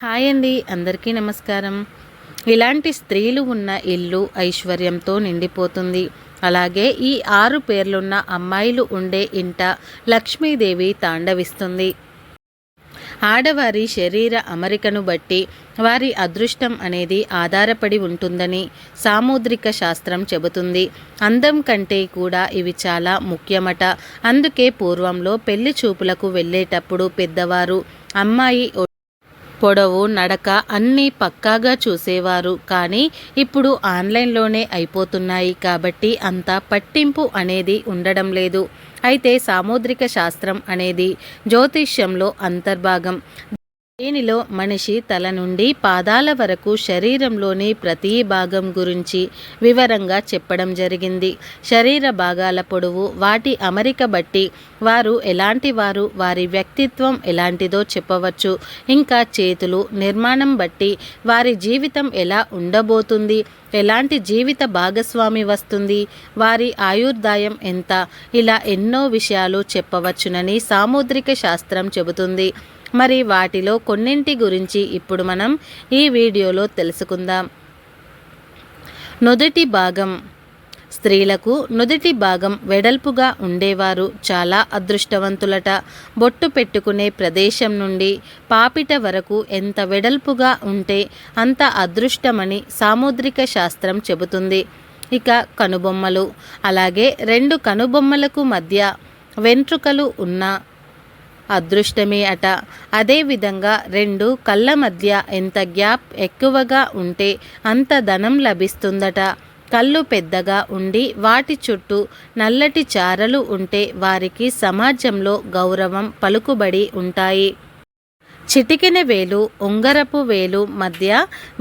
Hi అండి అందరికీ నమస్కారం. ఇలాంటి స్త్రీలు ఉన్న ఇల్లు ఐశ్వర్యంతో నిండిపోతుంది. అలాగే ఈ ఆరు పేర్లున్న అమ్మాయిలు ఉండే ఇంట లక్ష్మీదేవి తాండవిస్తుంది. ఆడవారి శరీర అమరికను బట్టి వారి అదృష్టం అనేది ఆధారపడి ఉంటుందని సాముద్రిక శాస్త్రం చెబుతుంది. అందం కంటే కూడా ఇవి చాలా ముఖ్యమట. అందుకే పూర్వంలో పెళ్ళి చూపులకు వెళ్ళేటప్పుడు పెద్దవారు అమ్మాయి పొడవు నడక అన్నీ పక్కాగా చూసేవారు. కానీ ఇప్పుడు ఆన్లైన్లోనే అయిపోతున్నాయి కాబట్టి అంత పట్టింపు అనేది ఉండడం లేదు. అయితే సాముద్రిక శాస్త్రం అనేది జ్యోతిష్యంలో అంతర్భాగం. దీనిలో మనిషి తల నుండి పాదాల వరకు శరీరంలోని ప్రతి భాగం గురించి వివరంగా చెప్పడం జరిగింది. శరీర భాగాల పొడవు వాటి అమరిక బట్టి వారు ఎలాంటి వారు వారి వ్యక్తిత్వం ఎలాంటిదో చెప్పవచ్చు. ఇంకా చేతులు నిర్మాణం బట్టి వారి జీవితం ఎలా ఉండబోతుంది ఎలాంటి జీవిత భాగస్వామి వస్తుంది వారి ఆయుర్దాయం ఎంత ఇలా ఎన్నో విషయాలు చెప్పవచ్చునని సాముద్రిక శాస్త్రం చెబుతుంది. మరి వాటిలో కొన్నింటి గురించి ఇప్పుడు మనం ఈ వీడియోలో తెలుసుకుందాం. నుదుటి భాగం. స్త్రీలకు నుదుటి భాగం వెడల్పుగా ఉండేవారు చాలా అదృష్టవంతులట. బొట్టు పెట్టుకునే ప్రదేశం నుండి పాపిట వరకు ఎంత వెడల్పుగా ఉంటే అంత అదృష్టమని సాముద్రిక శాస్త్రం చెబుతుంది. ఇక కనుబొమ్మలు. అలాగే రెండు కనుబొమ్మలకు మధ్య వెంట్రుకలు ఉన్న అదృష్టమే అట. అదేవిధంగా రెండు కళ్ళ మధ్య ఎంత గ్యాప్ ఎక్కువగా ఉంటే అంత ధనం లభిస్తుందట. కళ్ళు పెద్దగా ఉండి వాటి చుట్టూ నల్లటి చారలు ఉంటే వారికి సమాజంలో గౌరవం పలుకుబడి ఉంటాయి. చిటికెన వేలు ఉంగరపు వేలు మధ్య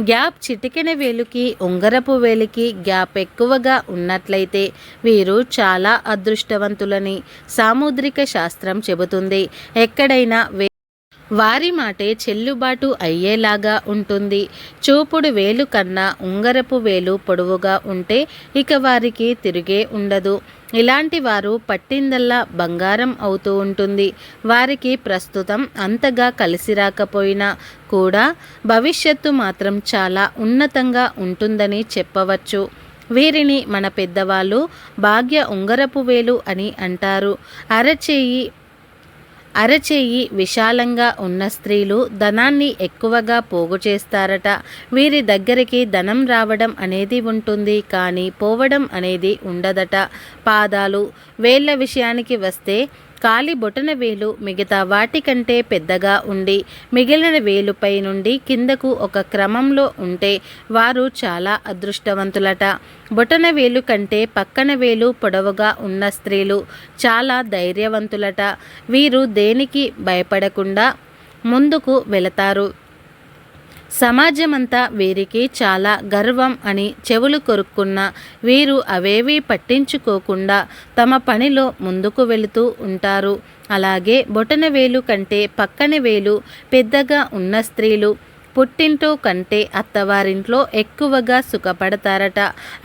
గ్యాప్ చిటికెన వేలుకి ఉంగరపు వేలుకి గ్యాప్ ఎక్కువగా ఉన్నట్లయితే వీరు చాలా అదృష్టవంతులని సాముద్రిక శాస్త్రం చెబుతుంది. ఎక్కడైనా వే వారి మాటే చెల్లుబాటు అయ్యేలాగా ఉంటుంది. చూపుడు వేలు కన్నా ఉంగరపు వేలు పొడవుగా ఉంటే ఇక వారికి తిరిగే ఉండదు. ఇలాంటి వారు పట్టిందల్లా బంగారం అవుతూ ఉంటుంది. వారికి ప్రస్తుతం అంతగా కలిసి రాకపోయినా కూడా భవిష్యత్తు మాత్రం చాలా ఉన్నతంగా ఉంటుందని చెప్పవచ్చు. వీరిని మన పెద్దవాళ్ళు భాగ్య ఉంగరపు వేలు అని అంటారు. అరచేయి అరచేయి విశాలంగా ఉన్న స్త్రీలు ధనాన్ని ఎక్కువగా పోగు చేస్తారట. వీరి దగ్గరికి ధనం రావడం అనేది ఉంటుంది కానీ పోవడం అనేది ఉండదట. పాదాలు వేళ్ళ విషయానికి వస్తే కాలి బొటన వేలు మిగతా వాటికంటే పెద్దగా ఉండి మిగిలిన వేలుపై నుండి కిందకు ఒక క్రమంలో ఉంటే వారు చాలా అదృష్టవంతులట. బొటన వేలు కంటే పక్కన వేలు పొడవుగా ఉన్న స్త్రీలు చాలా ధైర్యవంతులట. వీరు దేనికి భయపడకుండా ముందుకు వెళతారు. సమాజమంతా వీరికి చాలా గర్వం అని చెవులు కొరుక్కున్న వీరు అవేవీ పట్టించుకోకుండా తమ పనిలో ముందుకు వెళుతూ ఉంటారు. అలాగే బొటన వేలు కంటే పక్కన వేలు పెద్దగా ఉన్న స్త్రీలు పుట్టింటూ కంటే అత్తవారింట్లో ఎక్కువగా సుఖపడతారట.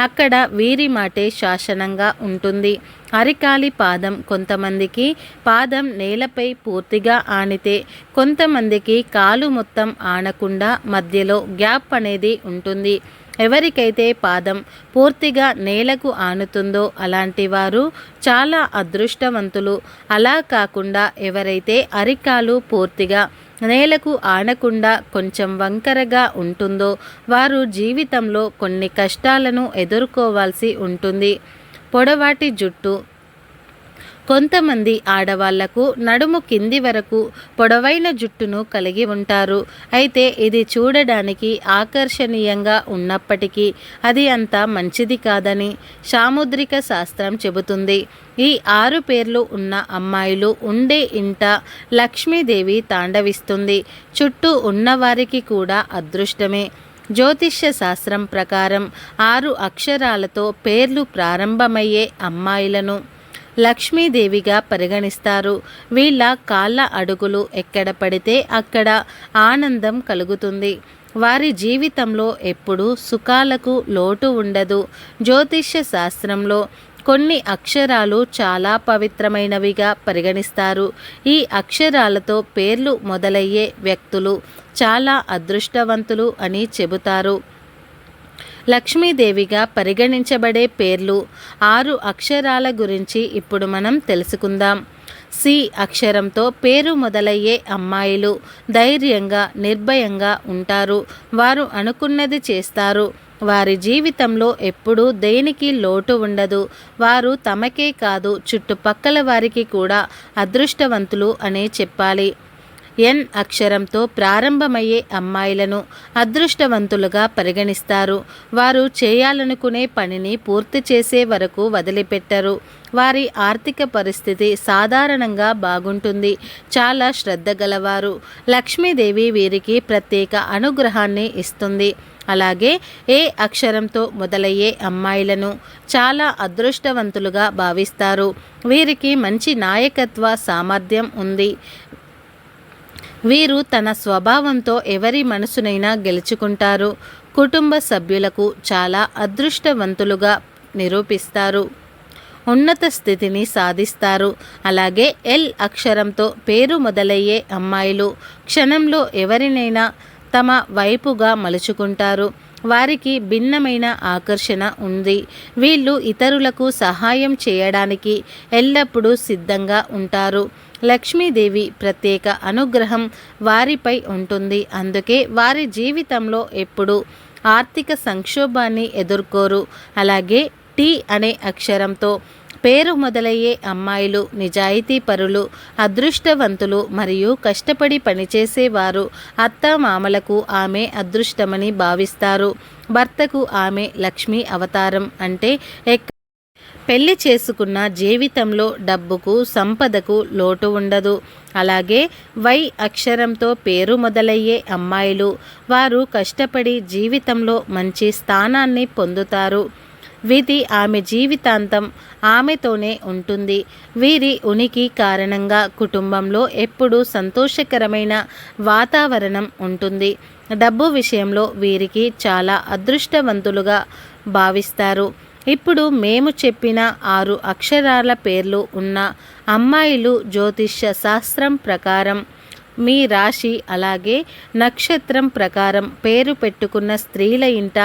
అక్కడ వీరి మాటే శాసనంగా ఉంటుంది. అరికాలి పాదం కొంతమందికి పాదం నేలపై పూర్తిగా ఆనితే కొంతమందికి కాలు మొత్తం ఆనకుండా మధ్యలో గ్యాప్ అనేది ఉంటుంది. ఎవరికైతే పాదం పూర్తిగా నేలకు ఆనుతుందో అలాంటి వారు చాలా అదృష్టవంతులు. అలా కాకుండా ఎవరైతే అరికాలు పూర్తిగా నేలకు ఆనకుండా కొంచెం వంకరగా ఉంటుందో వారు జీవితంలో కొన్ని కష్టాలను ఎదుర్కోవాల్సి ఉంటుంది. పొడవాటి జుట్టు కొంతమంది ఆడవాళ్ళకు నడుము కింది వరకు పొడవైన జుట్టును కలిగి ఉంటారు. అయితే ఇది చూడడానికి ఆకర్షణీయంగా ఉన్నప్పటికీ అది అంత మంచిది కాదని సాముద్రిక శాస్త్రం చెబుతుంది. ఈ ఆరు పేర్లు ఉన్న అమ్మాయిలు ఉండే ఇంట లక్ష్మీదేవి తాండవిస్తుంది. చుట్టూ ఉన్నవారికి కూడా అదృష్టమే. జ్యోతిష్య శాస్త్రం ప్రకారం ఆరు అక్షరాలతో పేర్లు ప్రారంభమయ్యే అమ్మాయిలను లక్ష్మీదేవిగా పరిగణిస్తారు. వీళ్ళ కాళ్ళ అడుగులు ఎక్కడ పడితే అక్కడ ఆనందం కలుగుతుంది. వారి జీవితంలో ఎప్పుడూ సుఖాలకు లోటు ఉండదు. జ్యోతిష్య శాస్త్రంలో కొన్ని అక్షరాలు చాలా పవిత్రమైనవిగా పరిగణిస్తారు. ఈ అక్షరాలతో పేర్లు మొదలయ్యే వ్యక్తులు చాలా అదృష్టవంతులు అని చెబుతారు. లక్ష్మీదేవిగా పరిగణించబడే పేర్లు ఆరు అక్షరాల గురించి ఇప్పుడు మనం తెలుసుకుందాం. సి. అక్షరంతో పేరు మొదలయ్యే అమ్మాయిలు ధైర్యంగా నిర్భయంగా ఉంటారు. వారు అనుకున్నది చేస్తారు. వారి జీవితంలో ఎప్పుడూ దేనికి లోటు ఉండదు. వారు తమకే కాదు చుట్టుపక్కల వారికి కూడా అదృష్టవంతులు అనే చెప్పాలి. ఎన్ అక్షరంతో ప్రారంభమయ్యే అమ్మాయిలను అదృష్టవంతులుగా పరిగణిస్తారు. వారు చేయాలనుకునే పనిని పూర్తి చేసే వరకు వదిలిపెట్టరు. వారి ఆర్థిక పరిస్థితి సాధారణంగా బాగుంటుంది. చాలా శ్రద్ధ గలవారు. లక్ష్మీదేవి వీరికి ప్రత్యేక అనుగ్రహాన్ని ఇస్తుంది. అలాగే ఏ అక్షరంతో మొదలయ్యే అమ్మాయిలను చాలా అదృష్టవంతులుగా భావిస్తారు. వీరికి మంచి నాయకత్వ సామర్థ్యం ఉంది. వీరు తన స్వభావంతో ఎవరి మనసునైనా గెలుచుకుంటారు. కుటుంబ సభ్యులకు చాలా అదృష్టవంతులుగా నిరూపిస్తారు. ఉన్నత స్థితిని సాధిస్తారు. అలాగే ఎల్ అక్షరంతో పేరు మొదలయ్యే అమ్మాయిలు క్షణంలో ఎవరినైనా తమ వైపుగా మలుచుకుంటారు. వారికి భిన్నమైన ఆకర్షణ ఉంది. వీళ్ళు ఇతరులకు సహాయం చేయడానికి ఎల్లప్పుడూ సిద్ధంగా ఉంటారు. లక్ష్మీదేవి ప్రత్యేక అనుగ్రహం వారిపై ఉంటుంది. అందుకే వారి జీవితంలో ఎప్పుడు ఆర్థిక సంక్షోభాన్ని ఎదుర్కోరు. అలాగే టీ అనే అక్షరంతో పేరు మొదలయ్యే అమ్మాయిలు నిజాయితీ పరులు అదృష్టవంతులు మరియు కష్టపడి పనిచేసేవారు అత్త మామలకు ఆమె అదృష్టమని భావిస్తారు. భర్తకు ఆమె లక్ష్మీ అవతారం అంటే ఎక్క పెళ్ళి చేసుకున్న జీవితంలో డబ్బుకు సంపదకు లోటు ఉండదు. అలాగే వై అక్షరంతో పేరు మొదలయ్యే అమ్మాయిలు వారు కష్టపడి జీవితంలో మంచి స్థానాన్ని పొందుతారు. విధి ఆమె జీవితాంతం ఆమెతోనే ఉంటుంది. వీరి ఉనికి కారణంగా కుటుంబంలో ఎప్పుడూ సంతోషకరమైన వాతావరణం ఉంటుంది. డబ్బు విషయంలో వీరికి చాలా అదృష్టవంతులుగా భావిస్తారు. ఇప్పుడు మేము చెప్పిన ఆరు అక్షరాల పేర్లు ఉన్న అమ్మాయిలు జ్యోతిష్య శాస్త్రం ప్రకారం మీ రాశి అలాగే నక్షత్రం ప్రకారం పేరు పెట్టుకున్న స్త్రీల ఇంట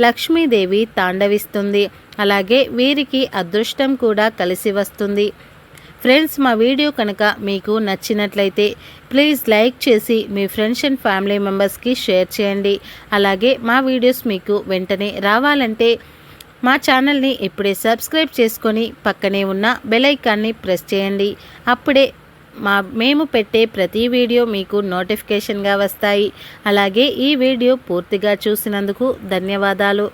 లక్ష్మీదేవి తాండవిస్తుంది. అలాగే వీరికి అదృష్టం కూడా కలిసి వస్తుంది. ఫ్రెండ్స్ మా వీడియో కనుక మీకు నచ్చినట్లయితే ప్లీజ్ లైక్ చేసి మీ ఫ్రెండ్స్ అండ్ ఫ్యామిలీ మెంబర్స్కి షేర్ చేయండి. అలాగే మా వీడియోస్ మీకు వెంటనే రావాలంటే మా ఛానల్ని ఇప్పుడే సబ్స్క్రైబ్ చేసుకొని పక్కనే ఉన్న బెలైకాన్ని ప్రెస్ చేయండి. అప్పుడే మా మేము పెట్టే ప్రతి వీడియో మీకు నోటిఫికేషన్గా వస్తాయి. అలాగే ఈ వీడియో పూర్తిగా చూసినందుకు ధన్యవాదాలు.